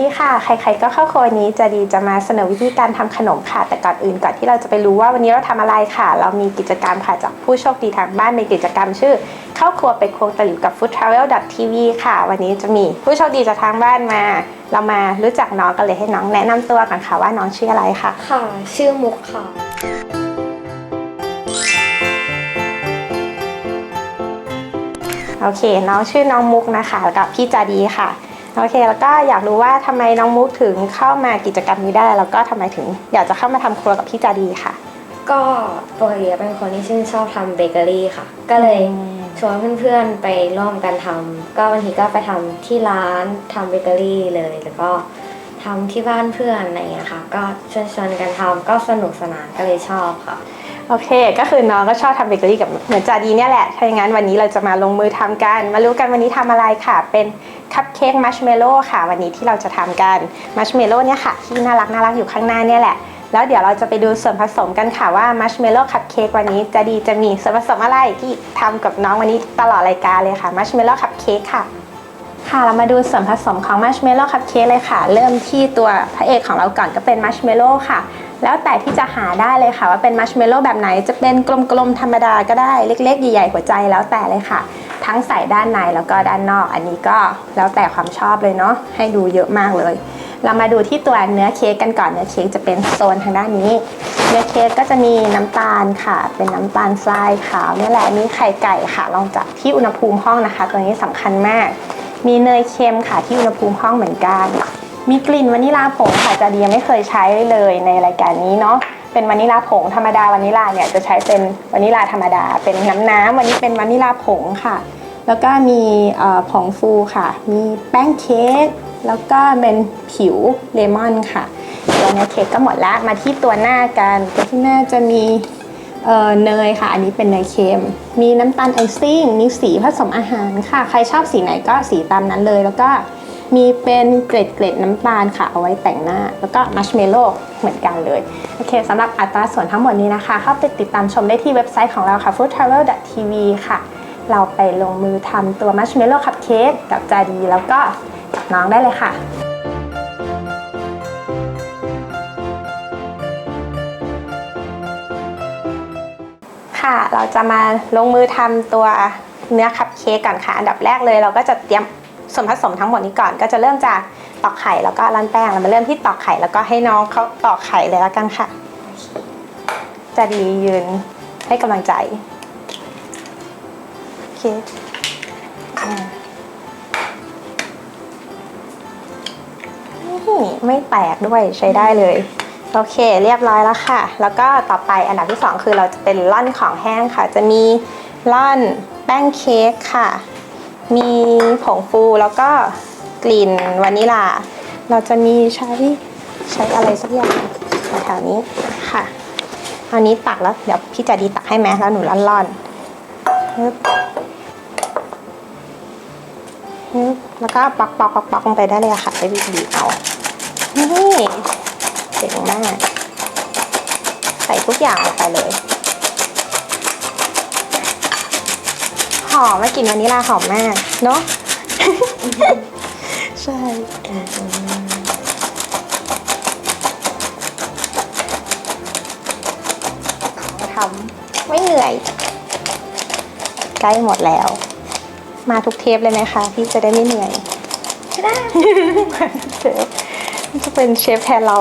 ดีค่ะ ใคร ๆ ก็เข้าครัววันนี้จะดีจะมาเสนอวิธีการทำขนมค่ะ แต่ก่อนอื่นก่อนที่เราจะไปรู้ว่าวันนี้เราทำอะไรค่ะ เรามีกิจกรรมค่ะจากผู้โชคดีทางบ้านในกิจกรรมชื่อ เข้าครัวไปควงตะหลิวกับ foodtravel.tv ค่ะ วันนี้จะมีผู้โชคดีจากทางบ้านมา เรามารู้จักน้องกันเลยให้น้องแนะนำตัวก่อนค่ะว่าน้องชื่ออะไรค่ะ ค่ะ ชื่อมุกค่ะโอเค น้องชื่อน้องมุกนะคะแล้วกับพี่จาดีค่ะ โอเค แล้วก็อยากรู้ว่าทำไมน้องมุกถึงเข้ามากิจกรรมนี้ได้ แล้วก็ทำไมถึงอยากจะเข้ามาทำครัวกับพี่จาดีค่ะ ก็ปกติเป็นคนที่ชื่นชอบทำเบเกอรี่ค่ะ ก็เลยอืมชวนเพื่อนๆไปร่วมกันทำก็บางทีก็ไปทำที่ร้านทำเบเกอรี่เลย แล้วก็ทำที่บ้านเพื่อนอะไรอย่างเงี้ยค่ะ ก็ชวนๆกันทำก็สนุกสนานก็เลยชอบค่ะ โอเค ก็คือน้องก็ชอบทำเบเกอรี่กับเหมือนจาดีเนี่ยแหละ ถ้าอย่างนั้นวันนี้เราจะมาลงมือทำกัน มารู้กันวันนี้ทำอะไรค่ะ เป็นคัพเค้กมัชเมลโล่ค่ะ วันนี้ที่เราจะทำกัน มัชเมลโล่เนี่ยค่ะ ที่น่ารักน่ารักอยู่ข้างหน้าเนี่ยแหละ แล้วเดี๋ยวเราจะไปดูส่วนผสมกันค่ะว่ามัชเมลโล่คัพเค้กวันนี้จะดีจะมีส่วนผสมอะไรที่ทำกับน้องวันนี้ตลอดรายการเลยค่ะ มัชเมลโล่คัพเค้กค่ะค่ะเรามาดูส่วนผสมของมัชเมลโล่คัพเค้กเลยค่ะ เริ่มที่ตัวพระเอกของเราก่อนก็เป็นมัชเมลโล่ค่ะ แล้วแต่ที่จะหาได้เลยค่ะ ว่าเป็นมัชเมลโล่แบบไหนจะเป็นกลมๆธรรมดาก็ได้เล็กๆ ใหญ่ๆหัวใจแล้วแต่เลยค่ะ ทั้งใส่ด้านในแล้วก็ด้านนอก อันนี้ก็แล้วแต่ความชอบเลยเนาะให้ดูเยอะมากเลย เรามาดูที่ตัวเนื้อเค้กกันก่อนเนื้อเค้กจะเป็นโซนทางด้านนี้ เนื้อเค้กก็จะมีน้ำตาลค่ะ เป็นน้ำตาลทรายขาวนี่แหละมีไข่ไก่ค่ะ ลองจับที่อุณหภูมิห้องนะคะ ตัวนี้สำคัญมาก มีเนยเค็มค่ะที่อุณหภูมิห้องเหมือนกัน มีกลิ่นวานิลาผงค่ะจาดียังไม่เคยใช้เลยในรายการนี้เนาะเป็นวานิลาผงธรรมดาวานิลาเนี่ยจะใช้เป็นวานิลาธรรมดา เป็นน้ำน้ำวันนี้เป็นวานิลาผงค่ะ แล้วก็มีผงฟูค่ะ มีแป้งเค้กแล้วก็เป็นผิวเลมอนค่ะตัวเนื้อเค้กก็หมดละมาที่ตัวหน้ากันตัวที่หน้าจะมีเเนยค่ะ อันนี้เป็นเนยเค็ม มีน้ำตาลไอซิ่ง มีสีผสมอาหารค่ะ ใครชอบสีไหนก็สีตามนั้นเลยแล้วก็ มีเป็นเกล็ดเกล็ดน้ำตาลค่ะเอาไว้แต่งหน้า แล้วก็มัชเมลโล่เหมือนกันเลย โอเคสำหรับอัตราส่วนทั้งหมดนี้นะคะเข้าไปติดตามชมได้ที่เว็บไซต์ของเราค่ะ foodtravel.tv ค่ะ เราไปลงมือทำตัวมัชเมลโล่คัพเค้กกับจาดีแล้วก็กับน้องได้เลยค่ะค่ะ เราจะมาลงมือทำตัวเนื้อคัพเค้กก่อนค่ะ อันดับแรกเลยเราก็จะเตรียม ส่วนผสมทั้งหมดนี้ก่อนก็จะเริ่มจากตอกไข่แล้วก็ร่อนแป้งเรามาเริ่มที่ตอกไข่แล้วก็ให้น้องเขาตอกไข่เลยแล้วกันค่ะ จะดียืนให้กำลังใจโอเคนี่ไม่แตกด้วยใช้ได้เลยโอเค เรียบร้อยแล้วค่ะ แล้วก็ต่อไปอันดับที่ 2 คือเราจะเป็นร่อนของแห้งค่ะ จะมีร่อนแป้งเค้กค่ะ มีผงฟูแล้วก็กลิ่นวานิลา เราจะมีใช้ใช้อะไรสักอย่างแถวนี้ค่ะอันนี้ตักแล้วเดี๋ยวพี่จะดีตักให้แม้แล้วหนูร่อนร่อนๆฮึบฮึบแล้วก็ปักปักปักปักลงไปได้เลยค่ะไปบีบๆเอานี่เจ๋งมาก ใส่ทุกอย่างลงไปเลย อมไม่กลิ่นวานิลาหอมมากเนาะ ใช่ทำไม่เหนื่อย ใกล้หมดแล้ว มาทุกเทปเลยไหมคะ พี่จะได้ไม่เหนื่อยได้เชฟจะเป็นเชฟแทนเรา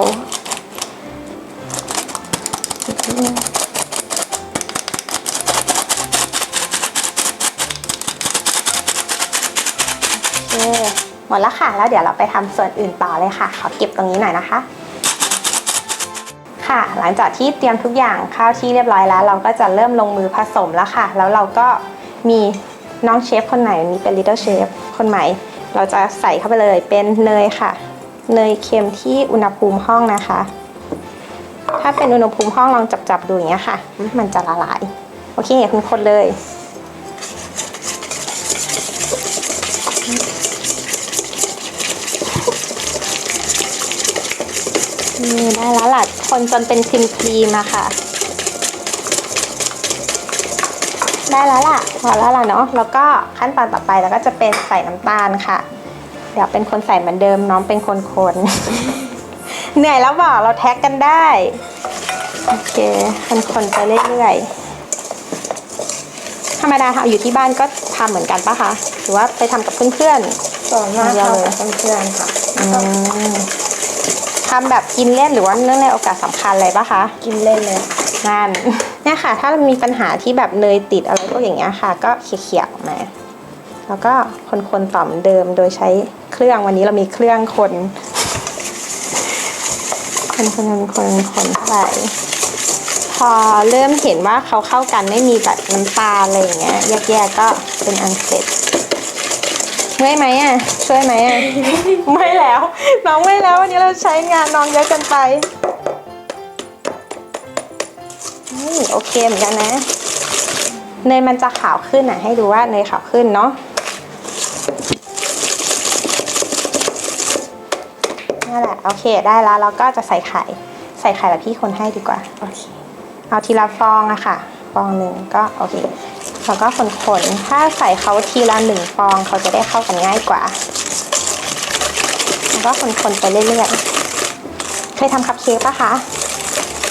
ดแล้วค่ะ แล้วเดี๋ยวเราไปทำส่วนอื่นต่อเลยค่ะ ขอเก็บตรงนี้หน่อยนะคะ ค่ะ หลังจากที่เตรียมทุกอย่างเข้าที่เรียบร้อยแล้ว เราก็จะเริ่มลงมือผสมแล้วค่ะ แล้วเราก็มีน้องเชฟคนไหนนี่เป็น little chef คนใหม่ เราจะใส่เข้าไปเลยเป็นเนยค่ะ เนยเค็มที่อุณหภูมิห้องนะคะ ถ้าเป็นอุณหภูมิห้องลองจับๆดูอย่างเงี้ยค่ะ มันจะละลาย โอเคคุณคนเลย นี่ได้แล้วล่ะคนจนเป็นครีมครีมๆอะค่ะ ได้แล้วล่ะพอแล้วล่ะเนาะแล้วก็ขั้นตอนต่อไปเราก็จะเป็นใส่น้ำตาลค่ะใดี๋ยวเป็นคนใส่เหมือนเดิมน้องเป็นคนคนเหนื่อยแล้วบอกเราแท็กกันได้ โอเคคนคนๆไปเรื่อยๆธรรมดาทำอยู่ที่บ้านก็ทำเหมือนกันปะคะหรือว่าไปทำกับเพื่อนส่วนมากทำกับเพื่อนๆค่ะๆอืม ทำแบบกินเล่นหรือว่าเนื่องในโอกาสสำคัญอะไรปะคะ กินเล่นเลยนั่นเนี่ยค่ะ ถ้ามีปัญหาที่แบบเนยติดอะไรพวกอย่างเงี้ยค่ะ ก็เขี่ยๆออกมา แล้วก็คนๆต่อเหมือนเดิมโดยใช้เครื่องวันนี้เรามีเครื่องคนคน คนคนคนคนไปพอเริ่มเห็นว่าเขาเข้ากันไม่มีแบบน้ำตาลอะไรอย่างเงี้ยแยกๆก็เป็นอันเสร็จ เมื่อยไหมอะช่วยไหมอะ ไม่แล้ว น้องไม่แล้ววันนี้เราใช้งานน้องเยอะเกินไปนี่โอเคเหมือนกันนะ เนยมันจะขาวขึ้นอะ ให้ดูว่าเนยขาวขึ้นเนาะนั่นแหละ โอเคได้แล้วเราก็จะใส่ไข่ ใส่ไข่แล้วพี่คนให้ดีกว่า โอเค เอาทีละฟองอะค่ะ ฟองหนึ่งก็โอเคแล้วก็คนๆถ้าใส่เขาทีละหนึ่งฟองเขาจะได้เข้ากันง่ายกว่า แล้วก็คนๆไปเรื่อยๆ เคยทำคัพเค้กปะคะ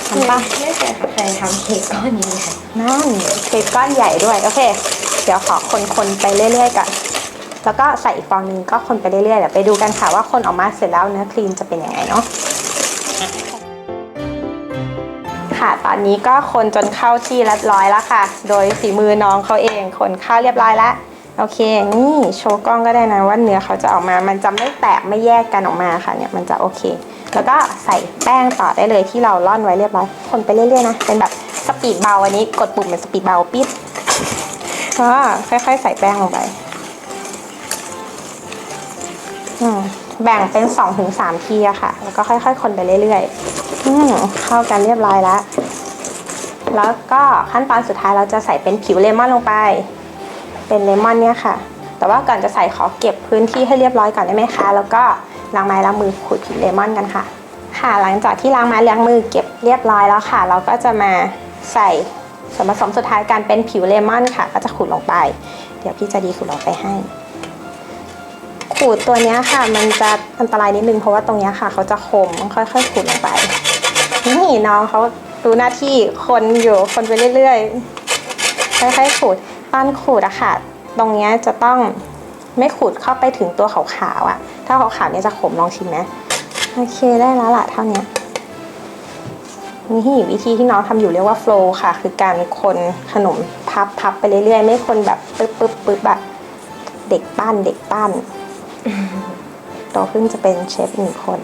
ทำปะไม่เคยเคยทำเค้กก้อนนี้ค่ะนั่นเค้กก้อนใหญ่ด้วย โอเค เดี๋ยวขอคนๆไปเรื่อยๆก่อนแล้วก็ใส่อีกฟองหนึงก็คนไปเรื่อยๆเดี๋ยวไปดูกันค่ะว่าคนออกมาเสร็จแล้วเนื้อครีมจะเป็นยังไงเนาะ ค่ะ ตอนนี้ก็คนจนเข้าที่เรียบร้อยแล้วค่ะ โดยฝีมือน้องเขาเองคนเข้าเรียบร้อยแล้วโอเค นี่โชว์กล้องก็ได้นะว่าเนื้อเขาจะออกมา มันจะไม่แตกไม่แยกกันออกมาค่ะเนี่ยมันจะโอเค แล้วก็ใส่แป้งต่อได้เลยที่เราร่อนไว้เรียบร้อย คนไปเรื่อยๆนะ เป็นแบบสปีดเบาอันนี้กดปุ่มเป็นสปีดเบาปิดก็ค่อยๆ ใส่แป้งลงไปอืมแบ่งเป็น2อถึงสทีอะค่ะ แล้วก็ค่อย ๆ คนไปเรื่อยๆ อืมเข้ากันเรียบร้อยแล้ว แล้วก็ขั้นตอนสุดท้ายเราจะใส่เป็นผิวเลมอนลงไป เป็นเลมอนเนี่ยค่ะ แต่ว่าก่อนจะใส่ขอเก็บพื้นที่ให้เรียบร้อยก่อนได้ไหมคะ แล้วก็ล้างไม้ล้างมือขูดผิวเลมอนกันค่ะ ค่ะ หลังจากที่ล้างไม้ล้างมือเก็บเรียบร้อยแล้วค่ะ เราก็จะมาใส่ส่วนผสมสุดท้ายการเป็นผิวเลมอนค่ะ ก็จะขูดลงไป เดี๋ยวพี่จะดีขูดลงไปให้ขูดตัวเนี้ยค่ะ มันจะอันตรายนิดนึงเพราะว่าตรงเนี้ยค่ะ เขาจะคมค่อยๆขูดลงไป นี่น้องเขารู้หน้าที่คนอยู่คนไปเรื่อยๆค่อยๆขูดตอนขูดอะค่ะ ตรงเนี้ยจะต้องไม่ขูดเข้าไปถึงตัวขาวๆอะถ้าขาวๆเนี่ยจะขมลองชิมไหมโอเคได้แล้วล่ะเท่าเนี้ยนี่วิธีที่น้องทำอยู่เรียกว่า flow ค่ะ คือการคนขนมพับพับไปเรื่อยๆ ไม่คนแบบปึ๊บปึ๊บปึ๊บแบบเด็กปั้นเด็กปั้นโตขึ้นจะเป็นเชฟหนึ่งคน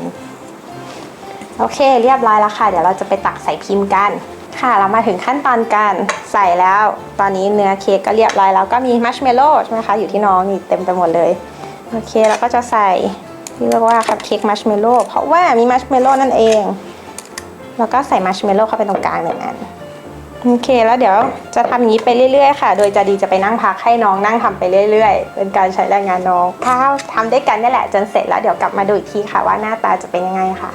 โอเค เรียบร้อยแล้วค่ะ เดี๋ยวเราจะไปตักใส่พิมพ์กัน ค่ะ เรามาถึงขั้นตอนการใส่แล้ว ตอนนี้เนื้อเค้กก็เรียบร้อยแล้วก็มีมัชเมลโล่ใช่ไหมคะ อยู่ที่น้องนี่เต็มไปหมดเลย โอเคแล้วก็จะใส่ที่เรียกว่าคัพเค้กมัชเมลโล่เพราะว่ามีมัชเมลโล่นั่นเอง แล้วก็ใส่มัชเมลโล่เข้าไปตรงกลางหนึ่งอัน โอเคแล้วเดี๋ยวจะทำอย่างนี้ไปเรื่อยๆค่ะ โดยจะดีจะไปนั่งพักให้น้องนั่งทำไปเรื่อย ๆ เป็นการใช้แรงงานน้องถ้าทำด้วยกันนี่แหละจนเสร็จแล้วเดี๋ยวกลับมาดูอีกทีค่ะว่าหน้าตาจะเป็นยังไงค่ะ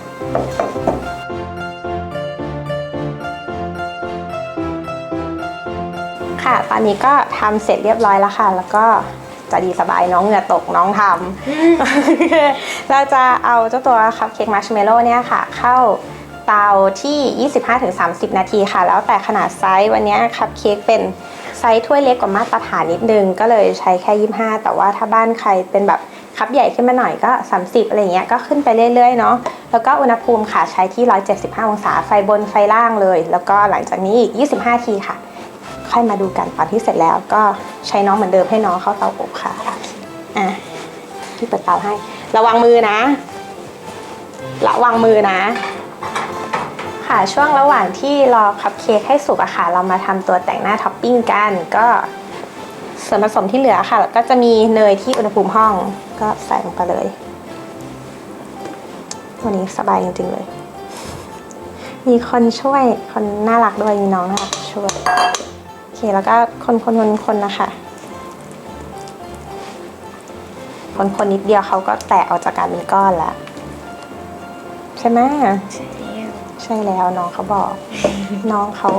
ค่ะ ตอนนี้ก็ทำเสร็จเรียบร้อยแล้วค่ะ แล้วก็จะดีสบายน้องเหงื่อตกน้องทำเราจะเอาเจ้าตัวคัพเค้กมัชเมลโล่เนี่ยค่ะ เข้า เตาที่ 25-30 นาทีค่ะ แล้วแต่ขนาดไซส์วันนี้คัพเค้กเป็นไซส์ถ้วยเล็กกว่ามาตรฐานนิดนึง ก็เลยใช้แค่ 25 แต่ว่าถ้าบ้านใครเป็นแบบคัพใหญ่ขึ้นมาหน่อยก็ 30 อะไรเงี้ยก็ขึ้นไปเรื่อยๆเนาะแล้วก็อุณหภูมิค่ะใช้ที่ 175 องศาไฟบนไฟล่างเลย แล้วก็หลังจากนี้อีก 25 ทีค่ะ ค่อยมาดูกันตอนที่เสร็จแล้วก็ใช้น้องเหมือนเดิมให้น้องเข้าเตาอบค่ะอะพี่เปิดเตาให้ ระวังมือนะ ระวังมือนะ ค่ะ ช่วงระหว่างที่รอคัพเค้กให้สุกอะค่ะ เรามาทำตัวแต่งหน้าท็อปปิ้งกัน ก็ส่วนผสมที่เหลือค่ะ แล้วก็จะมีเนยที่อุณหภูมิห้องก็ใส่ลงไปเลย วันนี้สบายจริงๆเลย มีคนช่วย คนน่ารักด้วย มีน้องน่ารักช่วย โอเค แล้วก็คนคนคนคนนะคะ คนคนนิดเดียวเขาก็แตกออกจากการเป็นก้อนแล้วใช่ไหมใช่ ใช่แล้วน้องเขาบอก น้องเขา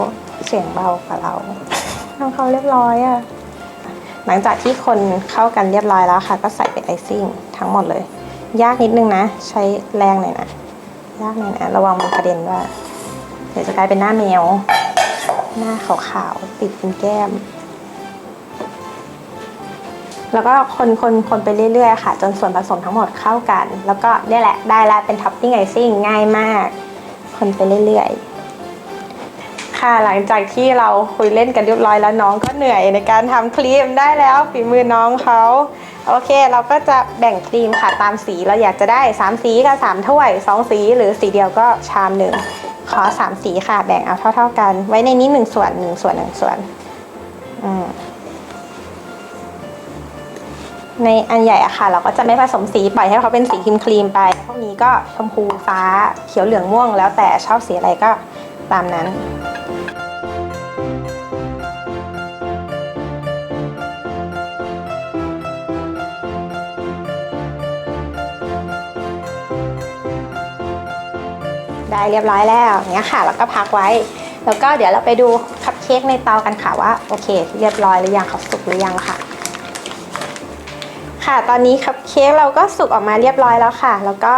เสียงเบากว่าเรา น้องเขาเรียบร้อยอะหลังจากที่คนเข้ากันเรียบร้อยแล้วค่ะ ก็ใส่เป็นไอซิ่งทั้งหมดเลย ยากนิดนึงนะ ใช้แรงหน่อยนะยากหน่อยนะระวังมันกระเด็นด้วยเดี๋ยวจะกลายเป็นหน้าแมว หน้าขาวๆติดเป็นแก้ม แล้วก็คนคนคนไปเรื่อยๆค่ะ จนส่วนผสมทั้งหมดเข้ากัน แล้วก็นี่แหละได้แล้วเป็นท็อปปิ้งไอซิ่งง่ายมาก คนไปเรื่อยๆ ค่ะหลังจากที่เราคุยเล่นกันเรียบร้อยแล้วน้องก็เหนื่อยในการทำครีมได้แล้วฝีมือน้องเขาโอเค เราก็จะแบ่งครีมค่ะตามสีเราอยากจะได้ 3 สีกับ3ถ้วย 2 สีหรือสีเดียวก็ชามหนึ่งขอ 3 สีค่ะแบ่งเอาเท่า ๆกัน ไว้ในนี้ 1 ส่วน 1 ส่วน 1 ส่วนอืมในอันใหญ่อะค่ะ เราก็จะไม่ผสมสีปล่อยให้เขาเป็นสีครีมครีมไป นี้ก็ชมพูฟ้าเขียวเหลืองม่วง แล้วแต่ชอบสีอะไรก็ตามนั้นได้เรียบร้อยแล้วเงี้ยค่ะแล้วก็พักไว้ แล้วก็เดี๋ยวเราไปดูคัพเค้กในเตากันค่ะว่าโอเค เรียบร้อยหรือยังเขาสุกหรือยังค่ะ ค่ะ ตอนนี้คัพเค้กเราก็สุกออกมาเรียบร้อยแล้วค่ะ แล้วก็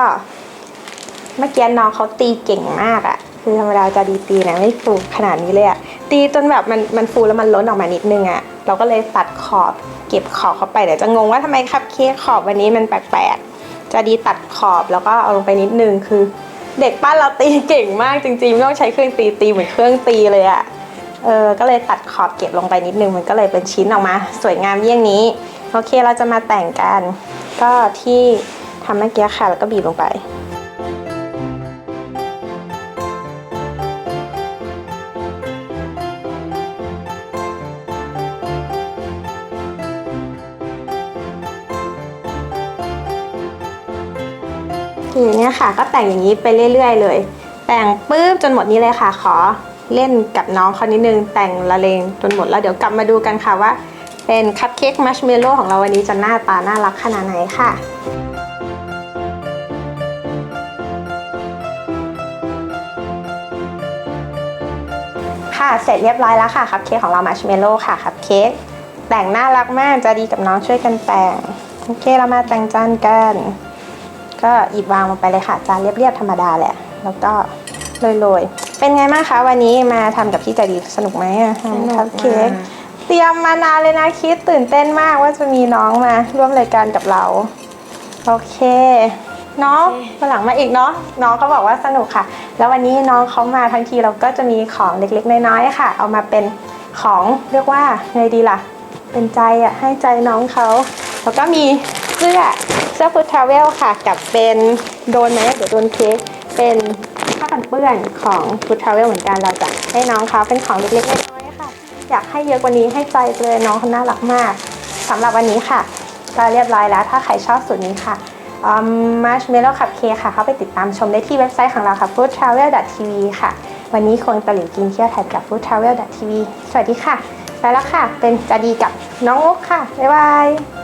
เมื่อกี้น้องเขาตีเก่งมากอะคือธรรมดาจะดีตีนะไม่ฟูขนาดนี้เลยอะตีจนแบบมันมันฟูแล้วมันล้นออกมานิดนึงอะเราก็เลยตัดขอบเก็บขอบเข้าไปเดี๋ยวจะงงว่าทำไมคัพเค้กขอบวันนี้มันแปลกๆ จะดีตัดขอบแล้วก็เอาลงไปนิดนึงคือ เด็กปั้นเราตีเก่งมากจริงๆไม่ต้องใช้เครื่องตีตีเหมือนเครื่องตีเลยอะเออก็เลยตัดขอบเก็บลงไปนิดนึงมันก็เลยเป็นชิ้นออกมา สวยงามเยี่ยงนี้ โอเคเราจะมาแต่งกัน ก็ที่ทำเมื่อกี้ค่ะแล้วก็บีบลงไปคือเนี่ยค่ะ ก็แต่งอย่างนี้ไปเรื่อย ๆ เลย แต่งปุ๊บจนหมดนี้เลยค่ะ ขอเล่นกับน้องเขานิดนึง แต่งละเลงจนหมดแล้วเดี๋ยวกลับมาดูกันค่ะว่า เป็นคัพเค้กมัชเมลโล่ของเราวันนี้จะหน้าตาน่ารักขนาดไหนค่ะค่ะ เสร็จเรียบร้อยแล้วค่ะคัพเค้กของเรามัชเมลโล่ค่ะคัพเค้กแต่งน่ารักมากจะดีกับน้องช่วยกันแต่งโอเคเรามาแต่งจานกัน ก็หยิบวางลงไปเลยค่ะจานเรียบๆธรรมดาแหละ แล้วก็โรยๆเป็นไงบ้างคะวันนี้มาทำกับพี่ใจดีสนุกไหมอะทำคัพเค้กเตรียมมานานเลยนะคิดตื่นเต้นมากว่าจะมีน้องมาร่วมรายการกับเรา โอเคเนาะวันหลังมาอีกเนาะน้องเขาบอกว่าสนุกค่ะ แล้ววันนี้น้องเขามาทั้งทีเราก็จะมีของเล็กๆน้อยๆค่ะ เอามาเป็นของเรียกว่าไงดีล่ะ เป็นใจอะให้ใจน้องเขาแล้วก็มีเสื้อเสื้อฟูดทราเวลค่ะ กับเป็นโดนไหมเดี๋ยวโดนเค้กเป็นผ้ากันเปื้อนของฟูดทราเวลเหมือนกันเราจะให้น้องเขาเป็นของเล็กๆน้ อยากให้เยอะกว่านี้ให้ใจเลยน้องเขาน่ารักมากสำหรับวันนี้ค่ะ ก็เรียบร้อยแล้ว ถ้าใครชอบสูตรนี้ค่ะมาร์ชเมลโล่คัพเค้กค่ะ เข้าไปติดตามชมได้ที่เว็บไซต์ของเราค่ะ foodtravel.tv ค่ะ วันนี้คงตะหลิวกินเที่ยวไทยกับ foodtravel.tv สวัสดีค่ะ ไปแล้วค่ะ เป็นจะดีกับน้องมุกค่ะ บ๊ายบาย